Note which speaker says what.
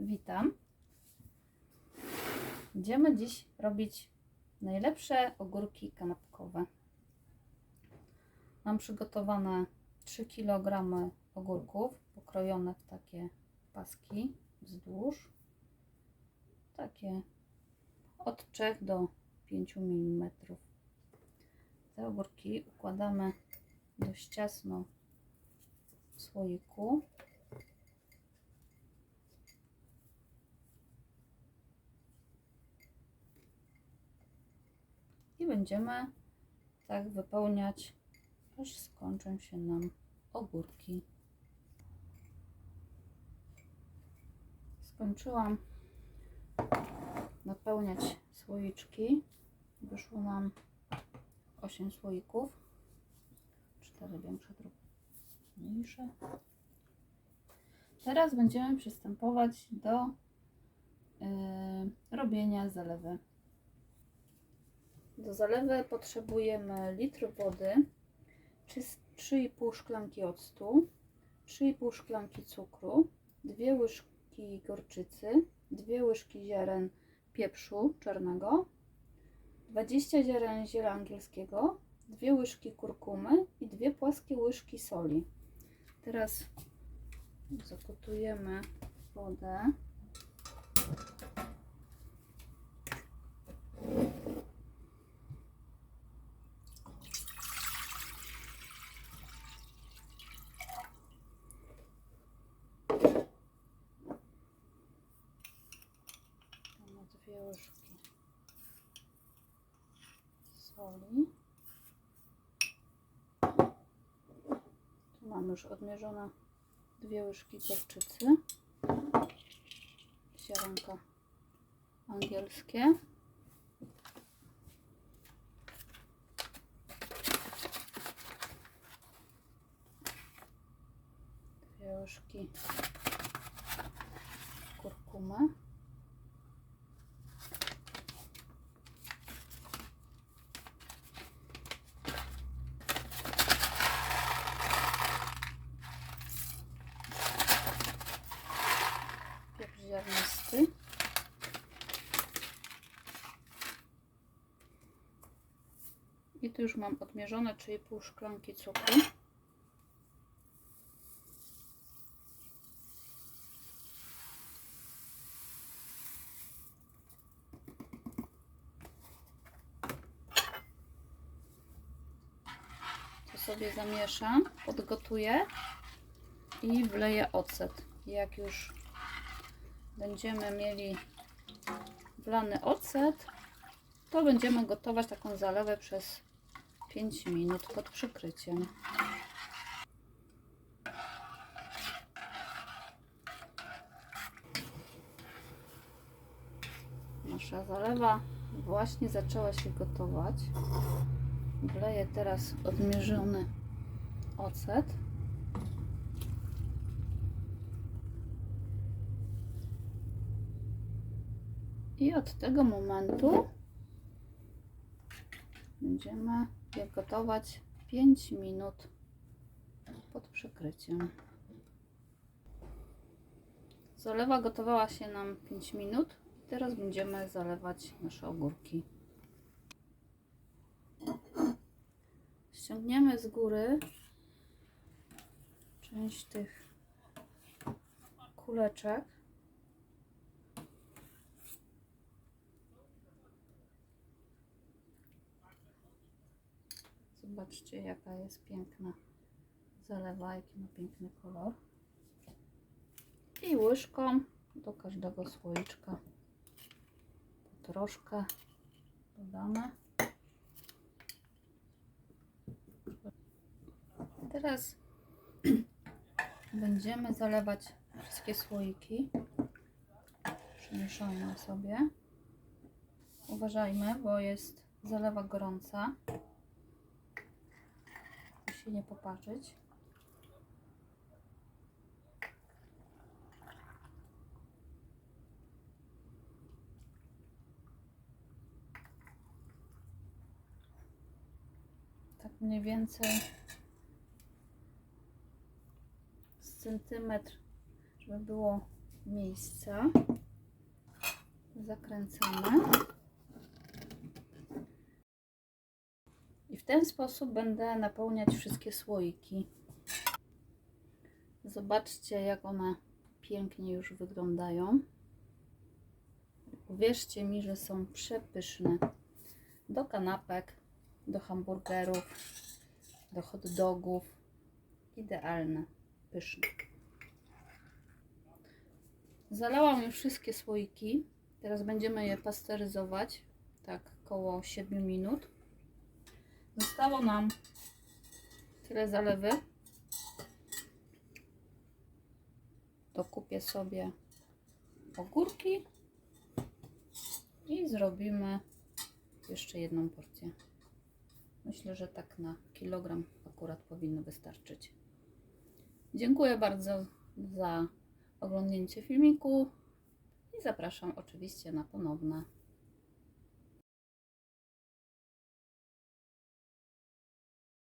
Speaker 1: Witam. Będziemy dziś robić najlepsze ogórki kanapkowe. Mam przygotowane 3 kg ogórków pokrojone w takie paski wzdłuż. Takie od 3 do 5 mm. Te ogórki układamy dość ciasno w słoiku. I będziemy tak wypełniać, aż skończą się nam ogórki. Skończyłam napełniać słoiczki. Wyszło nam 8 słoików. 4 większe, drugie mniejsze. Teraz będziemy przystępować do yy, robienia zalewy. Do zalewy potrzebujemy litr wody, 3,5 szklanki octu, 3,5 szklanki cukru, 2 łyżki gorczycy, 2 łyżki ziaren pieprzu czarnego, 20 ziaren ziela angielskiego, 2 łyżki kurkumy i 2 płaskie łyżki soli. Teraz zakotujemy wodę. Dwie łyżki soli. Tu mamy już odmierzone dwie łyżki gorczycy. Ziarenka angielskie. Dwie łyżki kurkumy. Ziarnisty. I tu już mam odmierzone 3,5 szklanki cukru. To sobie zamieszam, podgotuję i wleję ocet. Jak już będziemy mieli wlany ocet, to będziemy gotować taką zalewę przez 5 minut pod przykryciem. Nasza zalewa właśnie zaczęła się gotować. Wleję teraz odmierzony ocet. I od tego momentu będziemy je gotować 5 minut pod przykryciem. Zalewa gotowała się nam 5 minut. Teraz będziemy zalewać nasze ogórki. Ściągniemy z góry część tych kuleczek. Zobaczcie, jaka jest piękna zalewa, jaki ma piękny kolor. I łyżką do każdego słoiczka troszkę dodamy. Teraz będziemy zalewać wszystkie słoiki. Przemieszajmy sobie. Uważajmy, bo jest zalewa gorąca się nie popatrzeć. Tak mniej więcej z centymetr, żeby było miejsca. Zakręcamy. W ten sposób będę napełniać wszystkie słoiki. Zobaczcie, jak one pięknie już wyglądają. Uwierzcie mi, że są przepyszne. Do kanapek, do hamburgerów, do hot dogów. Idealne, pyszne. Zalałam już wszystkie słoiki. Teraz będziemy je pasteryzować. Tak, około 7 minut. Zostało nam tyle zalewy. To kupię sobie ogórki i zrobimy jeszcze jedną porcję. Myślę, że tak na kilogram akurat powinno wystarczyć. Dziękuję bardzo za oglądnięcie filmiku i zapraszam oczywiście na ponowne.